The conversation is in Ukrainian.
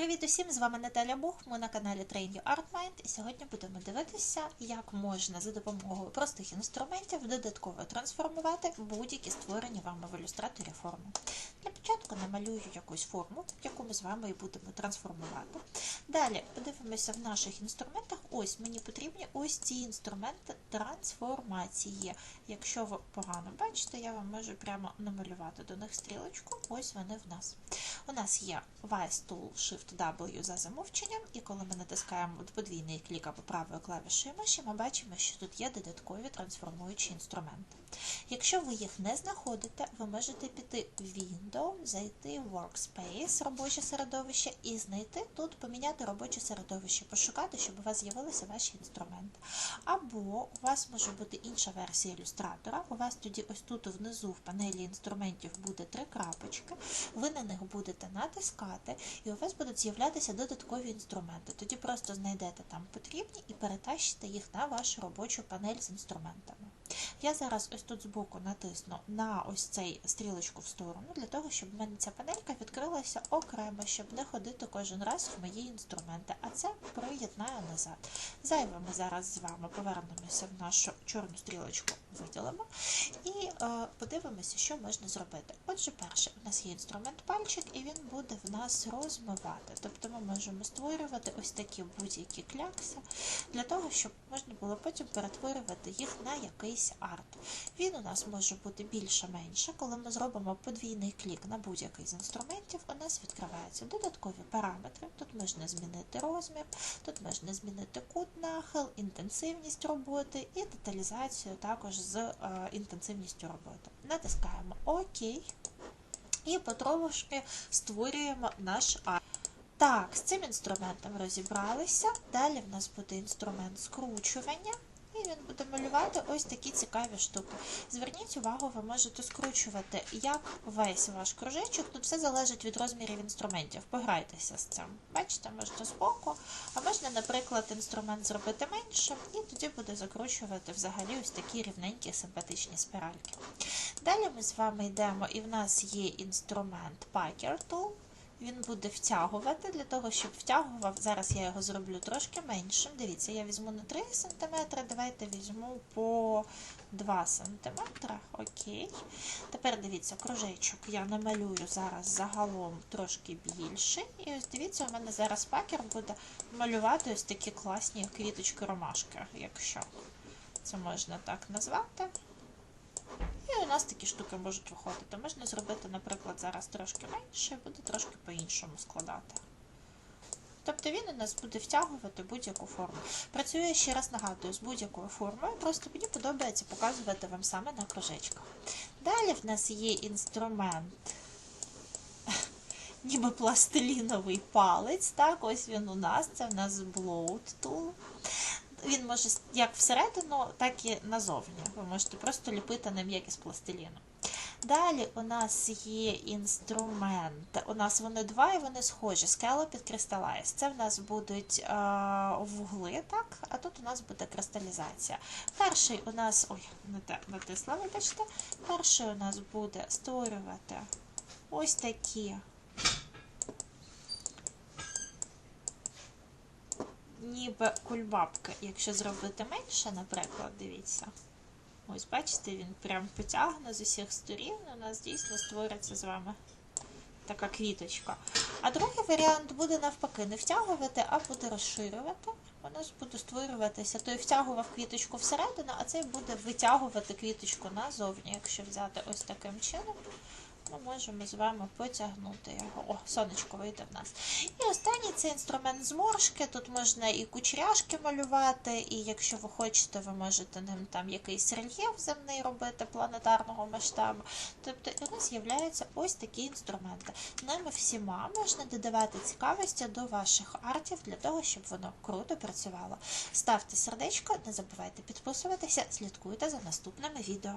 Привіт усім! З вами Наталя Бух. Ми на каналі Train Your Art Mind і сьогодні будемо дивитися, як можна за допомогою простих інструментів додатково трансформувати будь-які створені вами в ілюстраторі форми. Для початку намалюю якусь форму, яку ми з вами і будемо трансформувати. Далі подивимося в наших інструментах. Ось мені потрібні ось ці інструменти трансформації. Якщо ви погано бачите, я вам можу прямо намалювати до них стрілочку. Ось вони в нас. У нас є Vice Tool Shift W за замовченням, і коли ми натискаємо подвійний клік або правою клавішою миші, ми бачимо, що тут є додаткові трансформуючі інструменти. Якщо ви їх не знаходите, ви можете піти в Window, зайти в Workspace, робоче середовище, і знайти тут, поміняти робоче середовище, пошукати, щоб у вас з'явилися ваші інструменти. Або у вас може бути інша версія ілюстратора. У вас тоді ось тут внизу в панелі інструментів буде три крапочки, ви на них будете натискати, і у вас будуть з'являтися додаткові інструменти. Тоді просто знайдете там потрібні і перетащите їх на вашу робочу панель з інструментами. Я зараз ось тут збоку натисну на ось цей стрілочку в сторону, для того, щоб в мене ця панелька відкрилася окремо, щоб не ходити кожен раз в мої інструменти, а це приєднаю назад. Зайве ми зараз з вами повернемося в нашу чорну стрілочку, виділимо і е, подивимося, що можна зробити. Отже, перше, у нас є інструмент пальчик, і він буде в нас розмивати. Тобто ми можемо створювати ось такі будь-які клякси, для того, щоб можна було потім перетворювати їх на якийсь арт. Він у нас може бути більше-менше. Коли ми зробимо подвійний клік на будь-який з інструментів, у нас відкриваються додаткові параметри. Тут можна змінити розмір, тут можна змінити кут нахил, інтенсивність роботи і деталізацію також з е, інтенсивністю роботи. Натискаємо ОК і потрошки створюємо наш арт. Так, з цим інструментом розібралися. Далі в нас буде інструмент скручування. І він буде малювати ось такі цікаві штуки. Зверніть увагу, ви можете скручувати як весь ваш кружечок. Тут все залежить від розмірів інструментів. Пограйтеся з цим. Бачите, можна збоку, а можна, наприклад, інструмент зробити меншим, і тоді буде закручувати взагалі ось такі рівненькі симпатичні спіральки. Далі ми з вами йдемо, і в нас є інструмент Packer Tool. Він буде втягувати для того, щоб втягував. Зараз я його зроблю трошки меншим. Дивіться, я візьму не 3 см, давайте візьму по 2 см. Окей. Тепер дивіться, кружечок я намалюю зараз загалом трошки більше. І ось дивіться, у мене зараз пакер буде малювати ось такі класні квіточки ромашки, якщо це можна так назвати. Нас такі штуки можуть виходити. Можна зробити, наприклад, зараз трошки менше, і буде трошки по-іншому складати. Тобто він у нас буде втягувати будь-яку форму. Працює, ще раз нагадую, з будь-якою формою, просто мені подобається показувати вам саме на кружечках. Далі в нас є інструмент, ніби пластиліновий палець. Так, ось він у нас, це в нас bloat tool. Він може як всередину, так і назовні. Ви можете просто ліпити ним як із пластиліну. Далі у нас є інструмент. У нас вони два і вони схожі. Scalloped Crystallize. Це в нас будуть е, вугли, так? а тут у нас буде кристалізація. Перший у нас. Ой, не те натисла, вибачте. Перший у нас буде створювати ось такі. Ніби кульбабка, якщо зробити менше, наприклад, дивіться. Ось, бачите, він прям потягне з усіх сторін. У нас дійсно створиться з вами така квіточка. А другий варіант буде навпаки не втягувати, а буде розширювати. У нас буде створюватися. Той втягував квіточку всередину, а цей буде витягувати квіточку назовні, якщо взяти ось таким чином ми можемо з вами потягнути його. О, сонечко вийде в нас. І останній це інструмент зморшки. Тут можна і кучеряшки малювати, і якщо ви хочете, ви можете ним там якийсь рельєф земний робити планетарного масштабу. Тобто у нас з'являються ось такі інструменти. Ними всіма можна додавати цікавості до ваших артів для того, щоб воно круто працювало. Ставте сердечко, не забувайте підписуватися, слідкуйте за наступними відео.